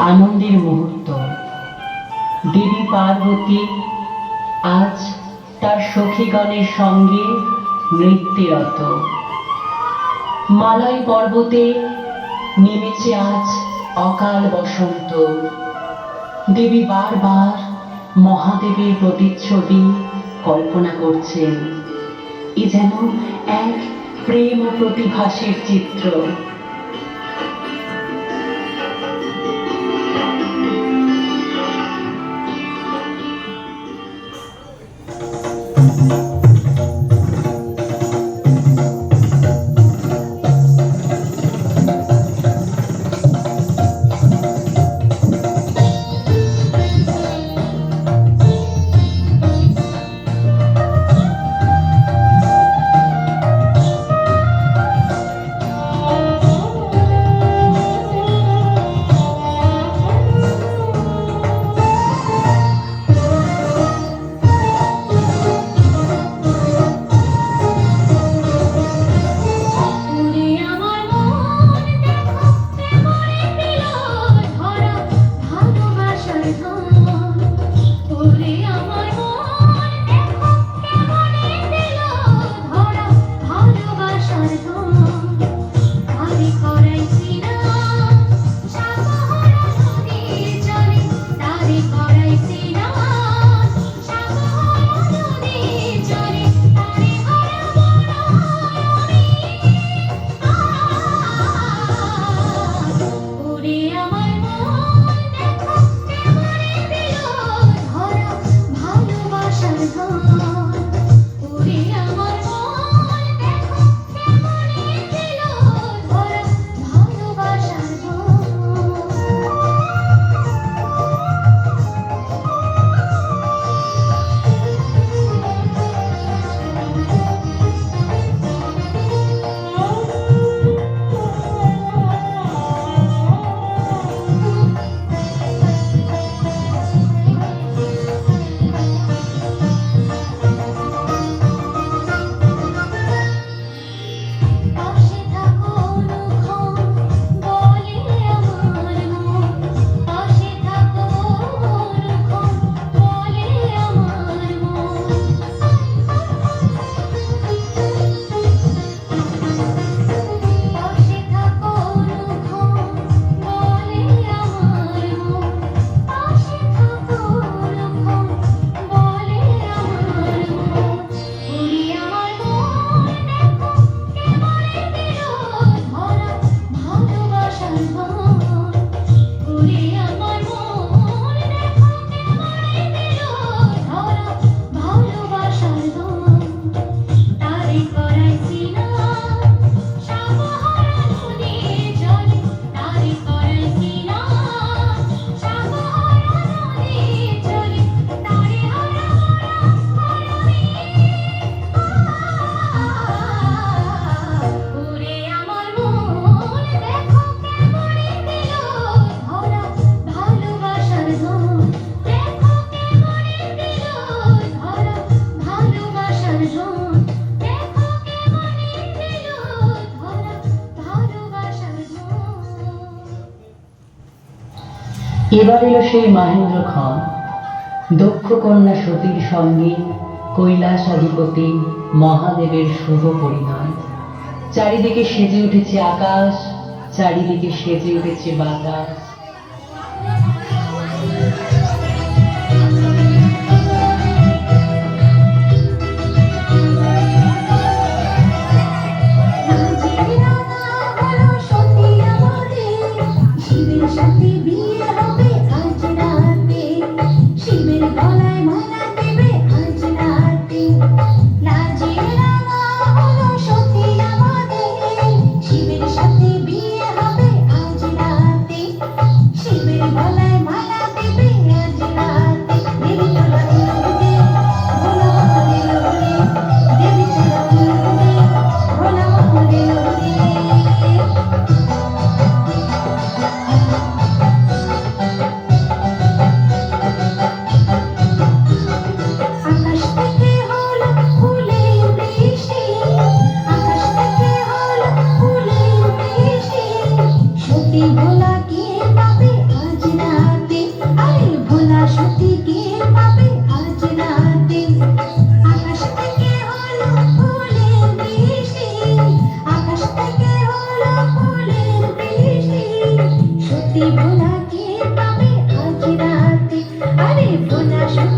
আনন্দের মুহূর্ত। দেবী পার্বতী আজ তার সখীগণের সঙ্গে নৃত্যরত। মালয় পর্বতে নেমেছে আজ অকাল বসন্ত। দেবী বারবার মহাদেবের প্রতিচ্ছবি কল্পনা করছেন। এ যেন এক প্রেম প্রতিভাসের চিত্র। এবার এলো সেই মহেন্দ্র খন দক্ষ কন্যা সতীর সঙ্গে কৈলাস অধিপতি মহাদেবের শুভ পরিণয়। চারিদিকে সেজে উঠেছে আকাশ, চারিদিকে সেজে উঠেছে বাতাস। আরে ভোলা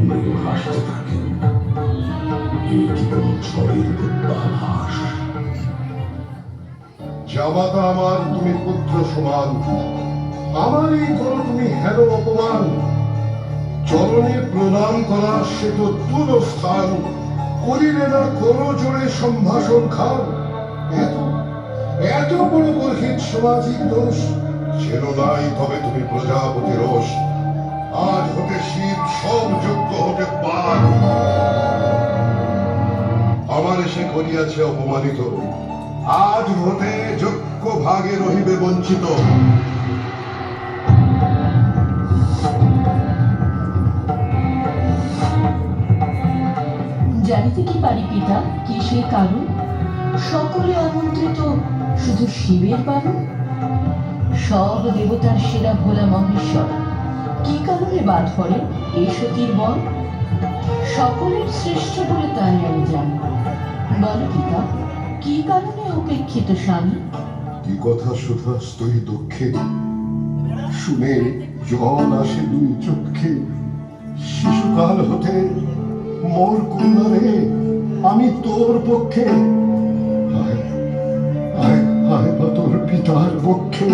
মৃদু মৃদু হাসতে থাকেন এ কি কোনো ঝড়ের পূর্বাভাস জামাতা আমার তুমি পুত্র সমান আমারই করো তুমি হেন অপমান চরণে প্রণাম করা সে তো তুল স্থান করিলে না করো জোরে সম্ভাষণ খান এত এত বড় গর্হিত সামাজিক দোষ ছিল নাই তবে তুমি প্রজাপতি রোষ আজ হতে শিব সব যোগ্য হতে পার। আমার এসে করিয়াছে অপমানিত। আজ হতে যোগ্য ভাগে রহিবে বঞ্চিত। জানিতে কি পারি পিতা, কি সেই কারণ? সকলে আমন্ত্রিত, শুধু শিবের বারণ সব দেবতার সেরা ভোলা মহেশ্বর। কি কারণে বাদ পড়ে এই সতীর বন সকলের শ্রেষ্ঠ বলে তাই আমি জানি বলো পিতা কি কারণে উপেক্ষিত স্বামী কি কথা সুধা স্তই দুঃখে শুনে জল আসে দুই চক্ষে শিশুকাল হতে মোর কন্যারে আমি তোর পক্ষে আয় আয় আয় তোর পিতার পক্ষে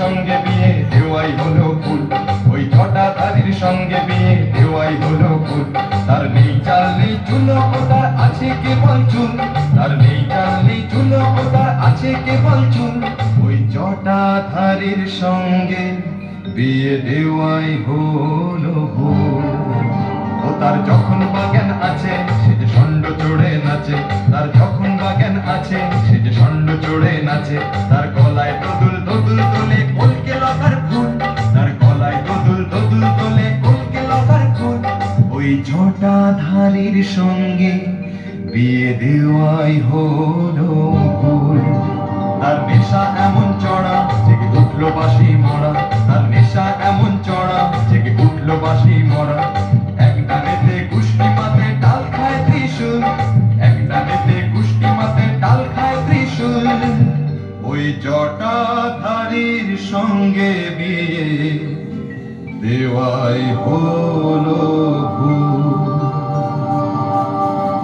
সঙ্গে বিয়ে দেওয়াই হলো ফুল ওই জটাধারীর সঙ্গে বিয়ে বিয়ে দেওয়াই হলো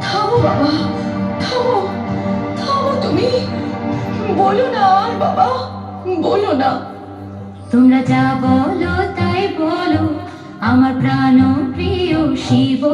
থামো বাবা থামো থামো তুমি। বলো না আর বাবা বলো না। তোমরা যা বলো তাই বলো আমার প্রাণ প্রিয় শিব।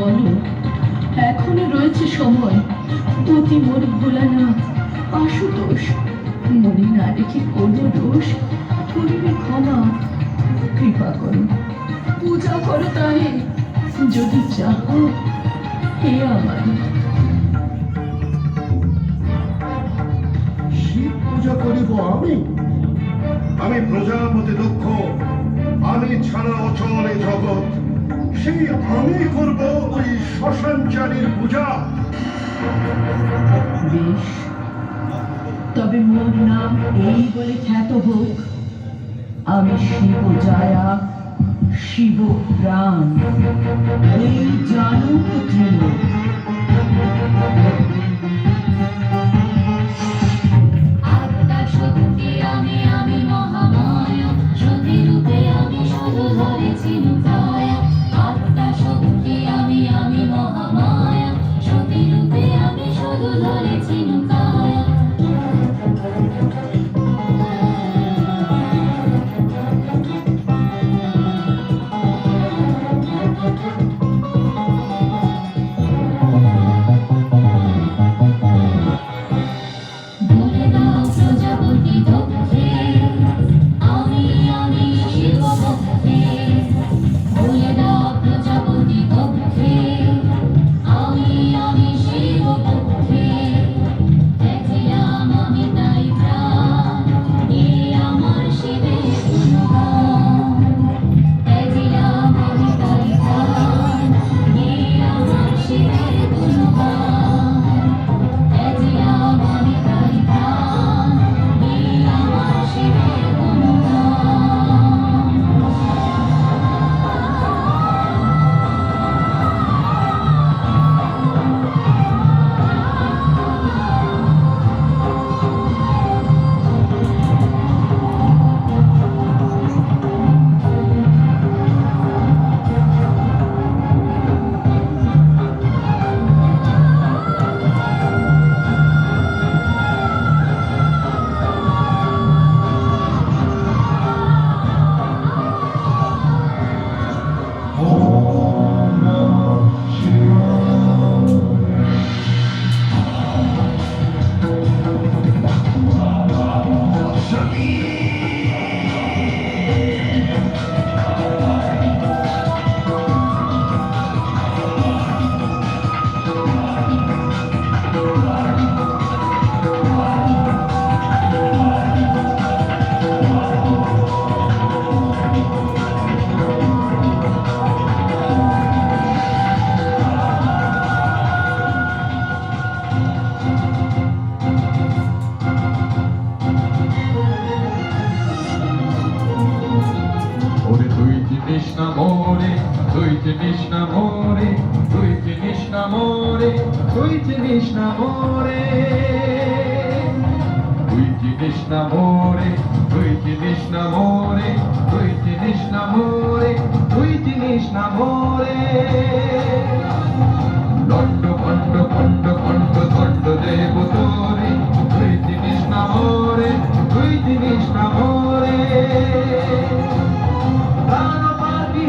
বলো, এখনও রয়েছে সময়। অতি মোর ভোলা না আশুতোষ মনে না রেখে কোনো দোষ, করিবে ক্ষমা। কৃপা করো। পূজা করো তাই, যদি চাহ হে আমার পূজা করিব আমি? আমি প্রজাপতি দুঃখ, আমি ছাড়া অচলে জগৎ। সেই আমি করব ওই শ্মশানচারীর পূজা। বেশ। তবে মোর নাম এই বলে খ্যাত হোক, আমি শিব জায়া, শিব প্রাণ। এই জানুক তো না মোরে তুই চিনিস না মোরে তুই চিনিস না মোরে তুই চিনিস না মোরে। তুই চিনিস না মোরে তুই চিনিস না মোরে তুই চিনিস না মোরে তুই চিনিস না মোরে। দণ্ড খণ্ড খণ্ড খণ্ড দণ্ড দেব তোরে তুই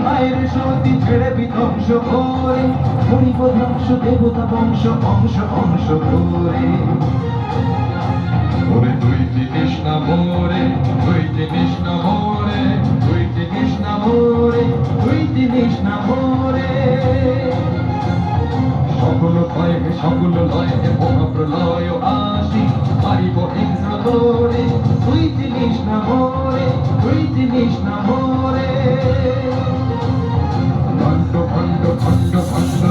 হায়ের সতী ছেড়ে বিধ্বংস করে মণিপ ধ্বংস দেবতা বংশ অংশ অংশ করে। ওরে তুই চিনিস না মোরে তুই চিনিস না মোরে তুই মোরে তুই মোরে সকল সকল লয়, মহাপ্রলয় আসি, মারিব হিংস্র তোরে তুই চিনিস না মোরে তুই মোরে よっしゃ!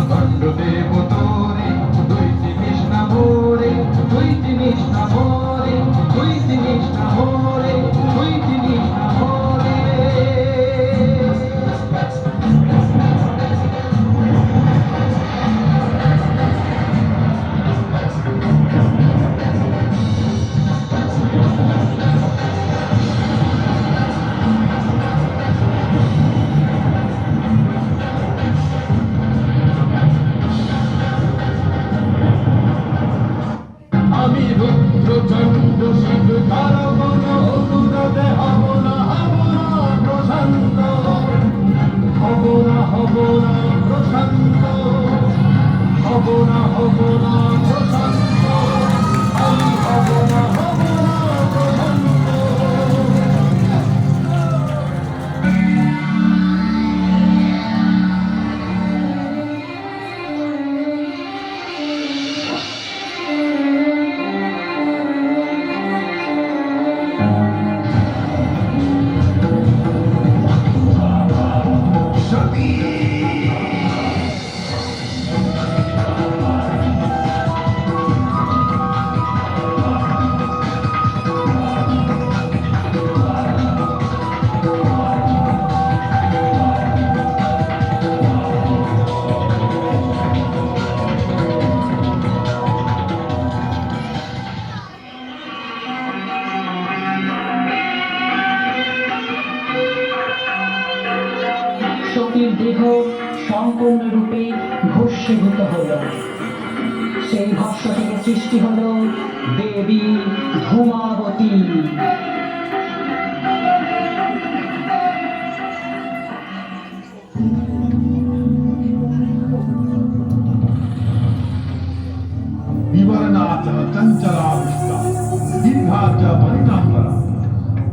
বন্যাহ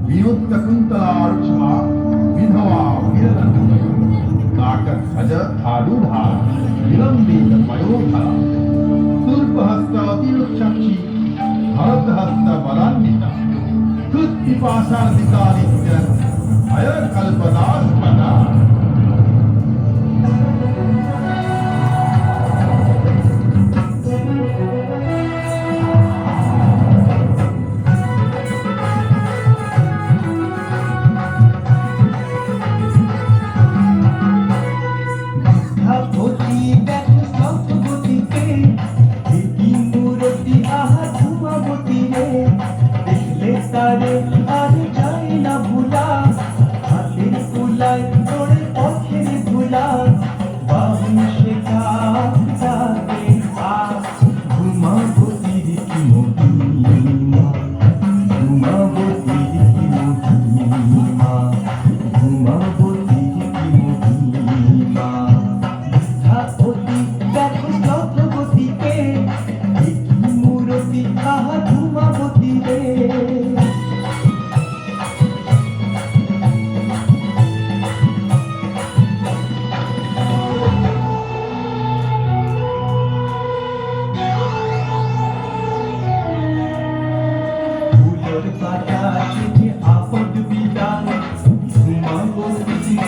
বিয়োত্তকুন্তার্চমা বিধবা বিরদন্তি কাকধ্বজ ধারুধা বিলম্বিত ময়োধা তুর্পহস্ত অতিরুক্ষক্ষী ভরতহস্ত বলান্বিতা কৃত্তিপাশার্দিকারিত্য ভয়কল্পনাস্পদা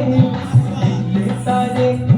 Let's